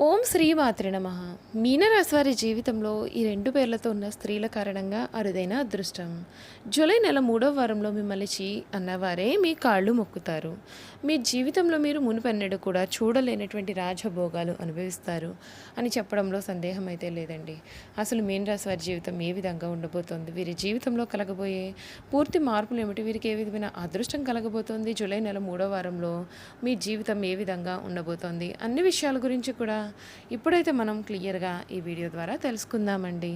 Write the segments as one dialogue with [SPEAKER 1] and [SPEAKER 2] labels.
[SPEAKER 1] ఓం శ్రీ మాత్రి నమ. మీనరాశి వారి జీవితంలో ఈ రెండు పేర్లతో ఉన్న స్త్రీల కారణంగా అరుదైన అదృష్టం. జూలై నెల మూడవ వారంలో మిమ్మల్ని చీ అన్నవారే మీ కాళ్ళు మొక్కుతారు. మీ జీవితంలో మీరు మునుపెన్నడు కూడా చూడలేనటువంటి రాజభోగాలు అనుభవిస్తారు అని చెప్పడంలో సందేహం అయితే లేదండి. అసలు మీన వారి జీవితం ఏ విధంగా ఉండబోతోంది? వీరి జీవితంలో కలగబోయే పూర్తి మార్పులు ఏమిటి? వీరికి ఏ విధమైన అదృష్టం కలగబోతోంది? జూలై నెల మూడో వారంలో మీ జీవితం ఏ విధంగా ఉండబోతోంది? అన్ని విషయాల గురించి కూడా ఇప్పుడైతే మనం క్లియర్గా ఈ వీడియో ద్వారా తెలుసుకుందామండి.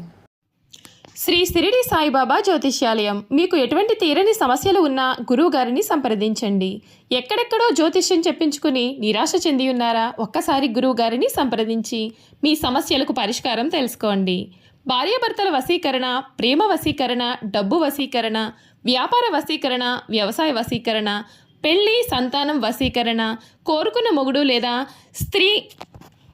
[SPEAKER 2] శ్రీ సిరిడి సాయిబాబా జ్యోతిష్యాలయం మీకు ఎటువంటి తీరని సమస్యలు ఉన్నా గురువు గారిని సంప్రదించండి. ఎక్కడెక్కడో జ్యోతిష్యం చెప్పించుకుని నిరాశ చెంది ఉన్నారా ఒక్కసారి గురువు గారిని సంప్రదించి మీ సమస్యలకు పరిష్కారం తెలుసుకోండి. భార్యాభర్తల వశీకరణ ప్రేమ వశీకరణ డబ్బు వశీకరణ వ్యాపార వశీకరణ వ్యవసాయ వశీకరణ పెళ్ళి సంతానం వశీకరణ కోరుకున్న మొగుడు లేదా స్త్రీ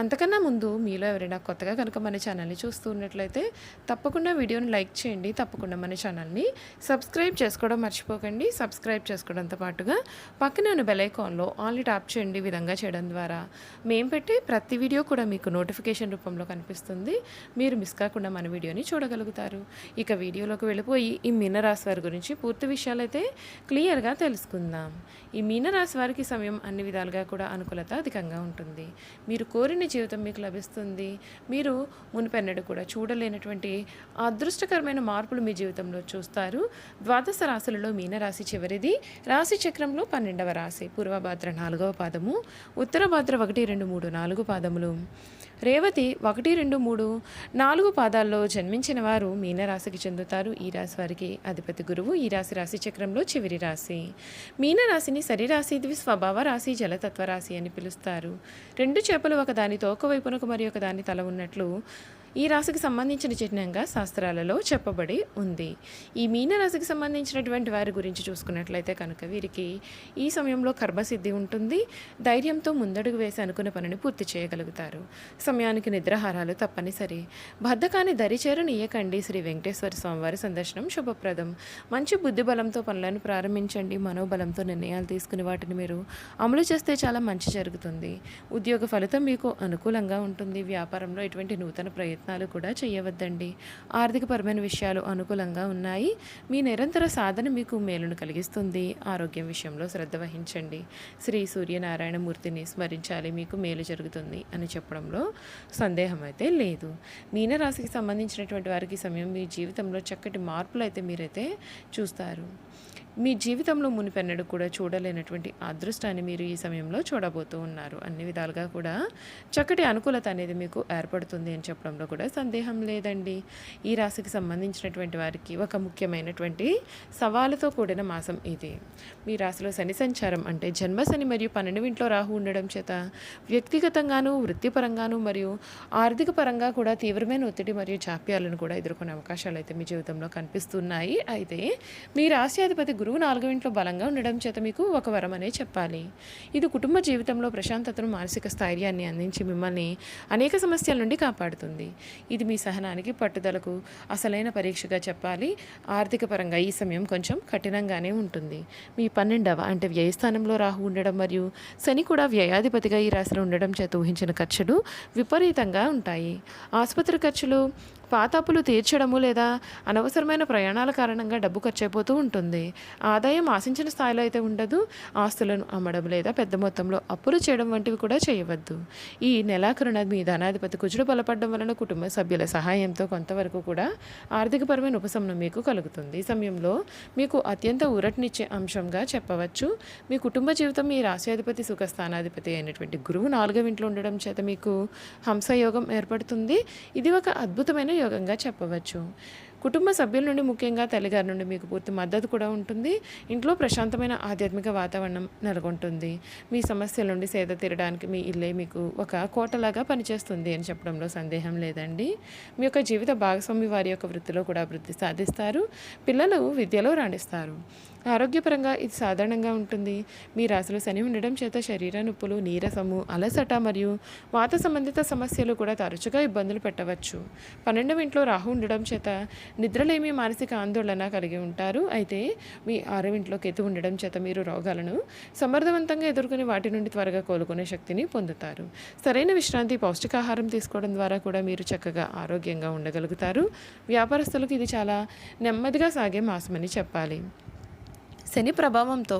[SPEAKER 1] అంతకన్నా ముందు మీలో ఎవరైనా కొత్తగా కనుక మన ఛానల్ని చూస్తూ ఉన్నట్లయితే తప్పకుండా వీడియోని లైక్ చేయండి తప్పకుండా మన ఛానల్ని సబ్స్క్రైబ్ చేసుకోవడం మర్చిపోకండి. సబ్స్క్రైబ్ చేసుకోవడంతో పాటుగా పక్కనే ఉన్న బెలైకాన్లో ఆన్లీ ట్యాప్ చేయండి విధంగా చేయడం ద్వారా. మేము పెట్టే ప్రతి వీడియో కూడా మీకు నోటిఫికేషన్ రూపంలో కనిపిస్తుంది. మీరు మిస్ కాకుండా మన వీడియోని చూడగలుగుతారు. ఇక వీడియోలోకి వెళ్ళిపోయి ఈ మీనరాశి వారి గురించి పూర్తి విషయాలైతే క్లియర్గా తెలుసుకుందాం. ఈ మీనరాశి వారికి సమయం అన్ని విధాలుగా కూడా అనుకూలత అధికంగా ఉంటుంది. మీరు కోరిన జీవితం మీకు లభిస్తుంది. మీరు మునిపెన్నడు కూడా చూడలేనటువంటి అదృష్టకరమైన మార్పులు మీ జీవితంలో చూస్తారు. ద్వాదశ రాశులలో మీనరాశి చివరిది. రాశి చక్రంలో పన్నెండవ రాశి. పూర్వభాద్ర నాలుగవ పాదము. ఉత్తర భాద్ర ఒకటి రెండు మూడు నాలుగు పాదములు. రేవతి ఒకటి రెండు మూడు నాలుగు పాదాల్లో జన్మించిన వారు మీనరాశికి చెందుతారు. ఈ రాశి వారికి అధిపతి గురువు ఈ రాశి రాశి చక్రంలో చివరి రాశి. మీనరాశిని సరిరాశి ద్వి స్వభావ రాశి జలతత్వ రాశి అని పిలుస్తారు. రెండు చేపలు ఒకదాని తోకవైపునకు తోక వైపునకు మరి ఒకదాని తల ఉన్నట్లు ఈ రాశికి సంబంధించిన చిహ్నంగా శాస్త్రాలలో చెప్పబడి ఉంది. ఈ మీనరాశికి సంబంధించినటువంటి వారి గురించి చూసుకున్నట్లయితే కనుక వీరికి ఈ సమయంలో కర్మసిద్ధి ఉంటుంది. ధైర్యంతో ముందడుగు వేసి అనుకున్న పనిని పూర్తి చేయగలుగుతారు. సమయానికి నిద్రాహారాలు తప్పనిసరి. బద్ధకాన్ని దరిచేరనీయకండి. శ్రీ వెంకటేశ్వర స్వామివారి సందర్శనం శుభప్రదం. మంచి బుద్ధి బలంతో పనులను ప్రారంభించండి. మనోబలంతో నిర్ణయాలు తీసుకుని వాటిని మీరు అమలు చేస్తే చాలా మంచి జరుగుతుంది. ఉద్యోగ ఫలితం మీకు అనుకూలంగా ఉంటుంది. వ్యాపారంలో ఎటువంటి నూతన ప్రయత్నం ప్రయత్నాలు కూడా చేయవద్దండి. ఆర్థికపరమైన విషయాలు అనుకూలంగా ఉన్నాయి. మీ నిరంతర సాధన మీకు మేలును కలిగిస్తుంది. ఆరోగ్యం విషయంలో శ్రద్ధ వహించండి. శ్రీ సూర్యనారాయణమూర్తిని స్మరించాలి మీకు మేలు జరుగుతుంది అని చెప్పడంలో సందేహం అయితే లేదు. మీనరాశికి సంబంధించినటువంటి వారికి సమయం మీ జీవితంలో చక్కటి మార్పులు అయితే మీరైతే చూస్తారు. మీ జీవితంలో మునిపెన్నడు కూడా చూడలేనటువంటి అదృష్టాన్ని మీరు ఈ సమయంలో చూడబోతూ ఉన్నారు. అన్ని విధాలుగా కూడా చక్కటి అనుకూలత అనేది మీకు ఏర్పడుతుంది అని చెప్పడంలో కూడా సందేహం లేదండి. ఈ రాశికి సంబంధించినటువంటి వారికి ఒక ముఖ్యమైనటువంటి సవాలుతో కూడిన మాసం ఇది. మీ రాశిలో శని సంచారం అంటే జన్మ శని మరియు పన్నెండు ఇంట్లో రాహు ఉండడం చేత వ్యక్తిగతంగాను వృత్తిపరంగాను మరియు ఆర్థిక పరంగా కూడా తీవ్రమైన ఒత్తిడి మరియు జాప్యాలను కూడా ఎదుర్కొనే అవకాశాలు అయితే మీ జీవితంలో కనిపిస్తున్నాయి. అయితే మీ రాశ్యాధిపతి గురువు నాలుగో ఇంట్లో బలంగా ఉండడం చేత మీకు ఒక వరం అనే చెప్పాలి. ఇది కుటుంబ జీవితంలో ప్రశాంతతను మానసిక స్థైర్యాన్ని అందించి మిమ్మల్ని అనేక సమస్యల నుండి కాపాడుతుంది. ఇది మీ సహనానికి పట్టుదలకు అసలైన పరీక్షగా చెప్పాలి. ఆర్థిక పరంగా ఈ సమయం కొంచెం కఠినంగానే ఉంటుంది. మీ పన్నెండవ అంటే వ్యయస్థానంలో రాహు ఉండడం మరియు శని కూడా వ్యయాధిపతిగా ఈ రాశిలో ఉండడం చేత ఊహించిన ఖర్చులు విపరీతంగా ఉంటాయి. ఆసుపత్రి ఖర్చులు పాతాపులు తీర్చడము లేదా అనవసరమైన ప్రయాణాల కారణంగా డబ్బు ఖర్చైపోతూ ఉంటుంది. ఆదాయం ఆశించిన స్థాయిలో అయితే ఉండదు. ఆస్తులను అమ్మడం లేదా పెద్ద మొత్తంలో అప్పులు చేయడం వంటివి కూడా చేయవద్దు. ఈ నెలాఖరున మీ ధనాధిపతి కుజుడు బలపడడం వలన కుటుంబ సభ్యుల సహాయంతో కొంతవరకు కూడా ఆర్థికపరమైన ఉపశమనం మీకు కలుగుతుంది. ఈ సమయంలో మీకు అత్యంత ఊరటనిచ్చే అంశంగా చెప్పవచ్చు. మీ కుటుంబ జీవితం మీ రాశ్యాధిపతి సుఖస్థానాధిపతి అయినటువంటి గురువు నాలుగవ ఇంట్లో ఉండడం చేత మీకు హంసయోగం ఏర్పడుతుంది. ఇది ఒక అద్భుతమైన ఉపయోగంగా చెప్పవచ్చు. కుటుంబ సభ్యుల నుండి ముఖ్యంగా తల్లిగారి నుండి మీకు పూర్తి మద్దతు కూడా ఉంటుంది. ఇంట్లో ప్రశాంతమైన ఆధ్యాత్మిక వాతావరణం నెలకొంటుంది. మీ సమస్యల నుండి సేద తీరడానికి మీ ఇల్లే మీకు ఒక కోటలాగా పనిచేస్తుంది అని చెప్పడంలో సందేహం లేదండి. మీ యొక్క జీవిత భాగస్వామి వారి యొక్క వృత్తిలో కూడా అభివృద్ధి సాధిస్తారు. పిల్లలు విద్యలో రాణిస్తారు. ఆరోగ్యపరంగా ఇది సాధారణంగా ఉంటుంది. మీ రాశిలో శని ఉండడం చేత శరీర నొప్పులు నీరసము అలసట మరియు వాత సంబంధిత సమస్యలు కూడా తరచుగా ఇబ్బందులు పెట్టవచ్చు. పన్నెండవ ఇంట్లో రాహు ఉండడం చేత నిద్రలేమి మానసిక ఆందోళన కలిగి ఉంటారు. అయితే మీ ఆరవ ఇంట్లో ఉండడం చేత మీరు రోగాలను సమర్థవంతంగా ఎదుర్కొని వాటి నుండి త్వరగా కోలుకునే శక్తిని పొందుతారు. సరైన విశ్రాంతి పౌష్టికాహారం తీసుకోవడం ద్వారా కూడా మీరు చక్కగా ఆరోగ్యంగా ఉండగలుగుతారు. వ్యాపారస్తులకు ఇది చాలా నెమ్మదిగా సాగే మాసమని చెప్పాలి. శని ప్రభావంతో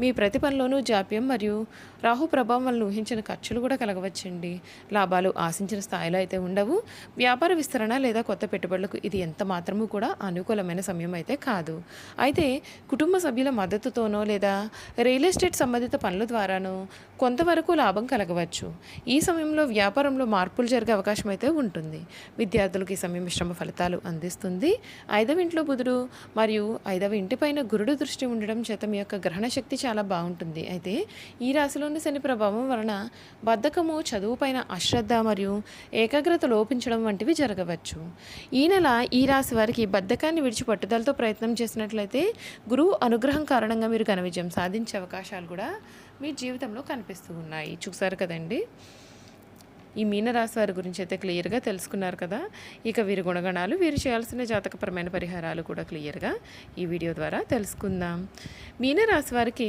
[SPEAKER 1] మీ ప్రతి పనిలోనూ జాప్యం మరియు రాహు ప్రభావం వల్ల ఊహించిన ఖర్చులు కూడా కలగవచ్చండి. లాభాలు ఆశించిన స్థాయిలో అయితే ఉండవు. వ్యాపార విస్తరణ లేదా కొత్త పెట్టుబడులకు ఇది ఎంత మాత్రము కూడా అనుకూలమైన సమయం అయితే కాదు. అయితే కుటుంబ సభ్యుల మద్దతుతోనో లేదా రియల్ ఎస్టేట్ సంబంధిత పనుల ద్వారానో కొంతవరకు లాభం కలగవచ్చు. ఈ సమయంలో వ్యాపారంలో మార్పులు జరిగే అవకాశం అయితే ఉంటుంది. విద్యార్థులకు ఈ సమయం శ్రమ ఫలితాలు అందిస్తుంది. ఐదవ ఇంట్లో బుధుడు మరియు ఐదవ ఇంటిపైన గురుడు దృష్టి ఉండడం చేత మీ యొక్క గ్రహణ శక్తి చాలా బాగుంటుంది. అయితే ఈ రాశిలోని శని ప్రభావం వలన బద్ధకము చదువుపైన అశ్రద్ధ మరియు ఏకాగ్రత లోపించడం వంటివి జరగవచ్చు. ఈ నెల ఈ రాశి వారికి బద్ధకాన్ని విడిచి పట్టుదలతో ప్రయత్నం చేసినట్లయితే గురువు అనుగ్రహం కారణంగా మీరు ఘన విజయం సాధించే అవకాశాలు కూడా మీ జీవితంలో కనిపిస్తూ ఉన్నాయి. చూసారు కదండి? ఈ మీనరాశి వారి గురించి అయితే క్లియర్గా తెలుసుకున్నారు కదా. ఇక వీరి గుణగణాలు వీరు చేయాల్సిన జాతకపరమైన పరిహారాలు కూడా క్లియర్గా ఈ వీడియో ద్వారా తెలుసుకుందాం. మీనరాశి వారికి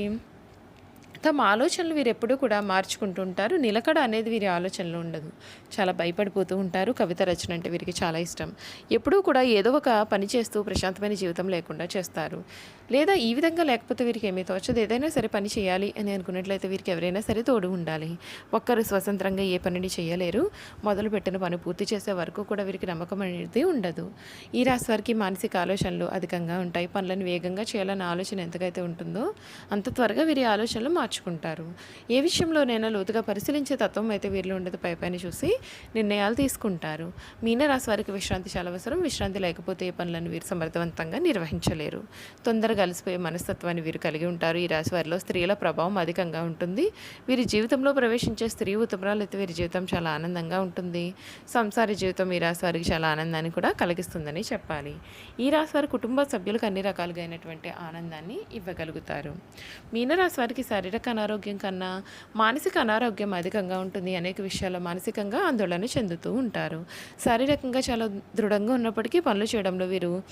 [SPEAKER 1] తమ ఆలోచనలు వీరు ఎప్పుడూ కూడా మార్చుకుంటూ ఉంటారు. నిలకడ అనేది వీరి ఆలోచనలో ఉండదు. చాలా భయపడిపోతూ ఉంటారు. కవిత రచన అంటే వీరికి చాలా ఇష్టం. ఎప్పుడూ కూడా ఏదో ఒక పని చేస్తూ ప్రశాంతమైన జీవితం లేకుండా చేస్తారు. లేదా ఈ విధంగా లేకపోతే వీరికి ఏమీ తోచదు. ఏదైనా సరే పని చేయాలి అని అనుకున్నట్లయితే వీరికి ఎవరైనా సరే తోడు ఉండాలి. ఒక్కరు స్వతంత్రంగా ఏ పనిని చేయలేరు. మొదలు పెట్టిన పని పూర్తి చేసే వరకు కూడా వీరికి నమ్మకం అనేది ఉండదు. ఈ రాశి వారికి మానసిక ఆలోచనలు అధికంగా ఉంటాయి. పనులను వేగంగా చేయాలన్న ఆలోచన ఎంతకైతే ఉంటుందో అంత త్వరగా వీరి ఆలోచనలు మార్చుకుంటారు. ఏ విషయంలోనైనా లోతుగా పరిశీలించే తత్వం అయితే వీరిలో ఉండదు. పై పైన చూసి నిర్ణయాలు తీసుకుంటారు. మీనరాశి వారికి విశ్రాంతి చాలా అవసరం. విశ్రాంతి లేకపోతే ఏ పనులను వీరు సమర్థవంతంగా నిర్వహించలేరు. తొందరగా అలసిపోయే మనస్తత్వాన్ని వీరు కలిగి ఉంటారు. ఈ రాశి వారిలో స్త్రీల ప్రభావం అధికంగా ఉంటుంది. వీరి జీవితంలో ప్రవేశించే స్త్రీ ఉత్తమరాలు అయితే వీరి జీవితం చాలా ఆనందంగా ఉంటుంది. సంసార జీవితం ఈ రాశి వారికి చాలా ఆనందాన్ని కూడా కలిగిస్తుందని చెప్పాలి. ఈ రాశి వారి కుటుంబ సభ్యులకు అన్ని రకాలుగా అయినటువంటి ఆనందాన్ని ఇవ్వగలుగుతారు. మీనరాశి వారికి శారీరక అనారోగ్యం కన్నా మానసిక అనారోగ్యం అధికంగా ఉంటుంది అనేక విషయాల్లో మానసికంగా ఆందోళన చెందుతూ ఉంటారు. శారీరకంగా చాలా దృఢంగా ఉన్నప్పటికీ పనులు చేయడంలో వీరు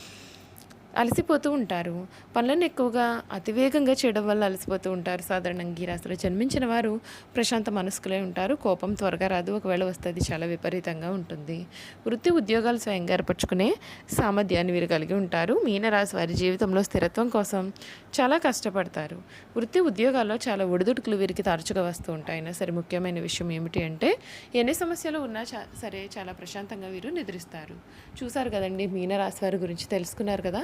[SPEAKER 1] అలసిపోతూ ఉంటారు. పనులను ఎక్కువగా అతివేగంగా చేయడం వల్ల అలసిపోతూ ఉంటారు. సాధారణంగా ఈ రాశిలో జన్మించిన వారు ప్రశాంత మనస్కులే ఉంటారు. కోపం త్వరగా రాదు. ఒకవేళ వస్తే అది చాలా విపరీతంగా ఉంటుంది. వృత్తి ఉద్యోగాలు స్వయంగా ఏర్పరచుకునే సామర్థ్యాన్ని వీరు కలిగి ఉంటారు. మీనరాశి వారి జీవితంలో స్థిరత్వం కోసం చాలా కష్టపడతారు. వృత్తి ఉద్యోగాల్లో చాలా ఒడిదుడుకులు వీరికి తరచుగా వస్తూ ఉంటాయి. సరే ముఖ్యమైన విషయం ఏమిటి అంటే ఎన్ని సమస్యలు ఉన్నా చా సరే చాలా ప్రశాంతంగా వీరు నిద్రిస్తారు. చూసారు కదండి మీనరాశి వారి గురించి తెలుసుకున్నారు కదా?